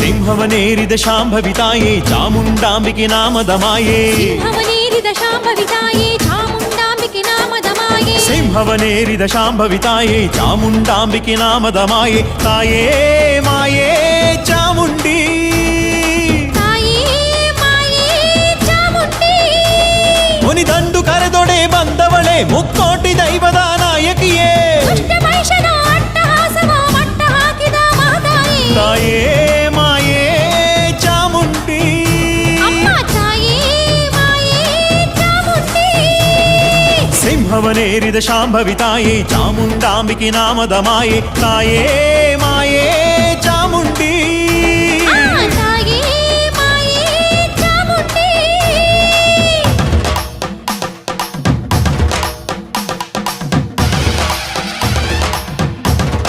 ಸಿಂಹವನೇರಿದ ಶಾಂಭವಿತಾಯೇ ಚಾಮುಂಡಾಂಬಿಕೆ ನಾಮದಮಾಯೇ ಸಿಂಹವನೇರಿದ ಶಾಂಭವಿತಾಯೇ ಚಾಮುಂಡಾಂಬಿಕೆ ನಾಮದಮಾಯೇ ಸಿಂಹವನೇರಿದ ಶಾಂಭವಿತಾಯೇ ಚಾಮುಂಡಾಂಬಿಕೆ ನಾಮದಮಾಯೇ ತಾಯೇ ಮಾಯೇ ಚಾಮುಂಡಿ ತಾಯೇ ಮಾಯೇ ಚಾಮುಂಡಿ ಮುನಿದಂಡು ಕರೆದೊಡೆ ಬಂದವಳೆ ಮುಕ್ಕೋಟಿ ಸಿಂಹವನೇರಿದ ಶಾಂಭವಿತಾಯೇ ಚಾಮುಂಡಾಂಬಿಕೆ ನಾಮದ ಮಾಯೆ ತಾಯೇ